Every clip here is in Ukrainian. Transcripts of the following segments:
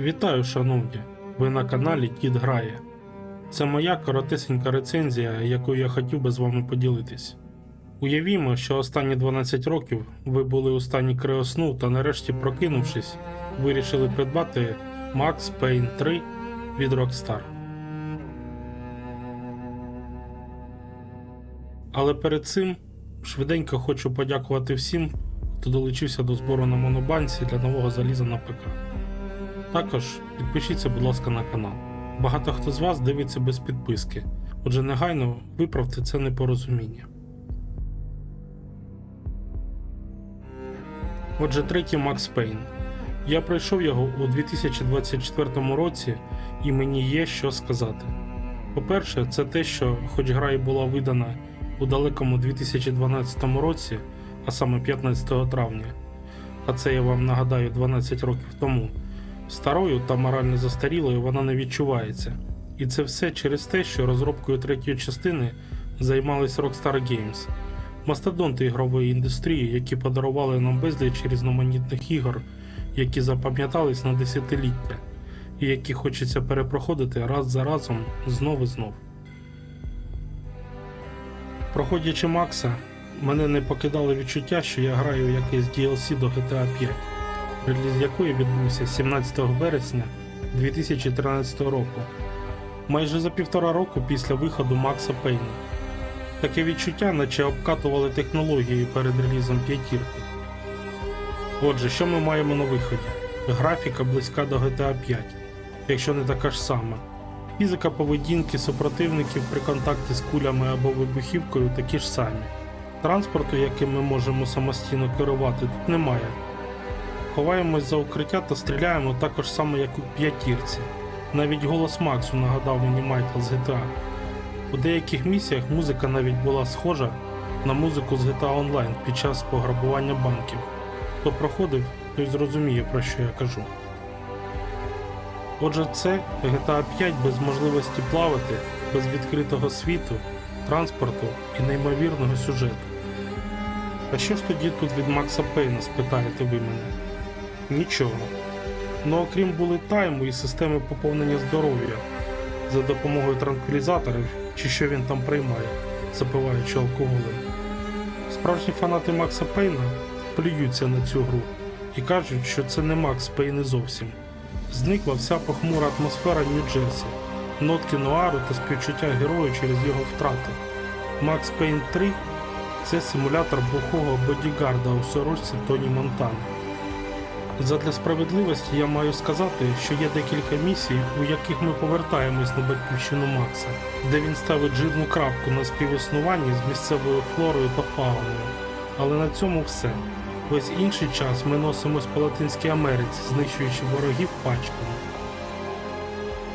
Вітаю, шановні! Ви на каналі Дід Грає. Це моя коротесенька рецензія, якою я хотів би з вами поділитись. Уявімо, що останні 12 років ви були у стані криосну та нарешті прокинувшись, вирішили придбати Max Payne 3 від Rockstar. Але перед цим швиденько хочу подякувати всім, хто долучився до збору на монобанці для нового заліза на ПК. Також підпишіться, будь ласка, на канал. Багато хто з вас дивиться без підписки, отже, негайно виправте це непорозуміння. Отже, третій Макс Пейн. Я пройшов його у 2024 році, і мені є що сказати. По-перше, це те, що, хоч гра і була видана у далекому 2012 році, а саме 15 травня, а це я вам нагадаю 12 років тому. Старою та морально застарілою вона не відчувається. І це все через те, що розробкою третьої частини займались Rockstar Games, мастодонти ігрової індустрії, які подарували нам безліч різноманітних ігор, які запам'ятались на десятиліття, і які хочеться перепроходити раз за разом знов і знов. Проходячи Макса, мене не покидало відчуття, що я граю якийсь DLC до GTA 5 реліз якої відбувся 17 вересня 2013 року, майже за півтора року після виходу Макса Пейна. Таке відчуття, наче обкатували технології перед релізом п'ятірки. Отже, що ми маємо на виході? Графіка близька до GTA 5, якщо не така ж сама. Фізика поведінки супротивників при контакті з кулями або вибухівкою такі ж самі. Транспорту, яким ми можемо самостійно керувати, тут немає. Ховаємось за укриття та стріляємо також само, як у п'ятірці. Навіть голос Максу нагадав мені Майкла з GTA. У деяких місіях музика навіть була схожа на музику з GTA Online під час пограбування банків. Хто проходив, той зрозуміє, про що я кажу. Отже, це GTA 5 без можливості плавати, без відкритого світу, транспорту і неймовірного сюжету. А що ж тоді тут від Макса Пейна, спитаєте ви мене? Нічого. Ну окрім були тайму і системи поповнення здоров'я за допомогою транквілізаторів чи що він там приймає, запиваючи алкоголем. Справжні фанати Макса Пейна плюються на цю гру і кажуть, що це не Макс Пейн і зовсім. Зникла вся похмура атмосфера Нью-Джерсі, нотки нуару та співчуття герою через його втрати. Макс Пейн 3 це симулятор бухого бодігарда у сорочці Тоні Монтани. Задля справедливості я маю сказати, що є декілька місій, у яких ми повертаємось на батьківщину Макса, де він ставить жирну крапку на співіснуванні з місцевою флорою та фауною. Але на цьому все. Весь інший час ми носимось по Латинській Америці, знищуючи ворогів пачками.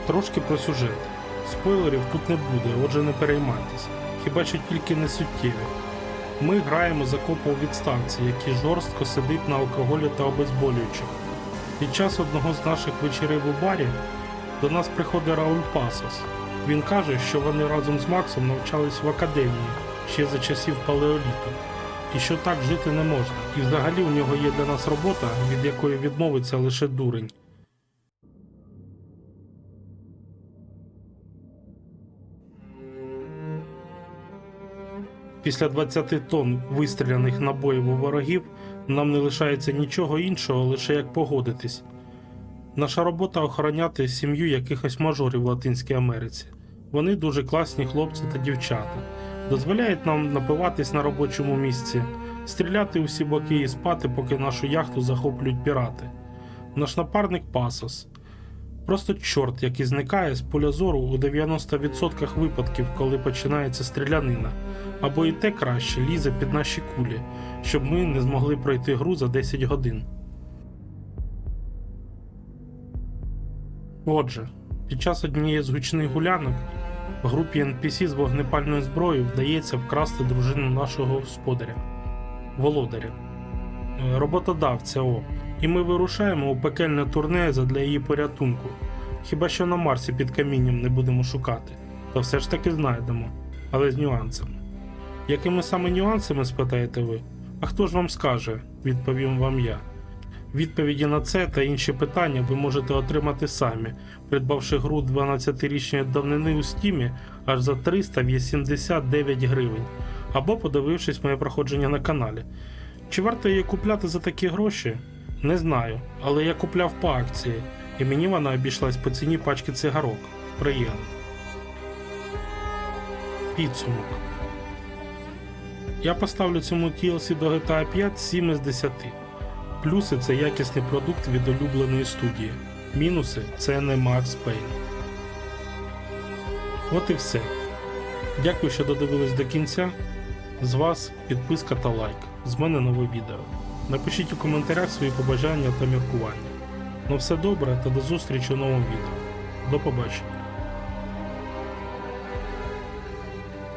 Трошки про сюжет. Спойлерів тут не буде, отже не переймайтесь. Хіба що тільки не суттєві. Ми граємо за копа у відставці, який жорстко сидить на алкоголі та обезболюючих. Під час одного з наших вечорів у барі до нас приходить Рауль Пасос. Він каже, що вони разом з Максом навчались в академії ще за часів палеоліту, і що так жити не можна. І взагалі у нього є для нас робота, від якої відмовиться лише дурень. Після 20 тонн вистріляних набоїв у ворогів нам не лишається нічого іншого, лише як погодитись. Наша робота охороняти сім'ю якихось мажорів в Латинській Америці. Вони дуже класні хлопці та дівчата, дозволяють нам напиватись на робочому місці, стріляти у всі боки і спати, поки нашу яхту захоплюють пірати. Наш напарник Пасос. Просто чорт, який зникає з поля зору у 90% випадків, коли починається стрілянина, або і те краще лізе під наші кулі, щоб ми не змогли пройти гру за 10 годин. Отже, під час однієї з гучних гулянок групі NPC з вогнепальною зброєю вдається вкрасти дружину нашого господаря, володаря, е, роботодавця О. І ми вирушаємо у пекельне турне для її порятунку. Хіба що на Марсі під камінням не будемо шукати, то все ж таки знайдемо, але з нюансами. Якими саме нюансами спитаєте ви? А хто ж вам скаже, відповім вам я. Відповіді на це та інші питання ви можете отримати самі, придбавши гру 12-річної давнини у стімі аж за 389 гривень, або подивившись моє проходження на каналі. Чи варто її купляти за такі гроші? Не знаю, але я купляв по акції, і мені вона обійшлась по ціні пачки цигарок. Приємно. Підсумок. Я поставлю цьому TLC до GTA 5 7 із 10. Плюси це якісний продукт від улюбленої студії. Мінуси це не Max Payne. От і все. Дякую, що додивились до кінця. З вас підписка та лайк. З мене нове відео. Напишіть у коментарях свої побажання та міркування. Ну все добре та до зустрічі у новому відео. До побачення.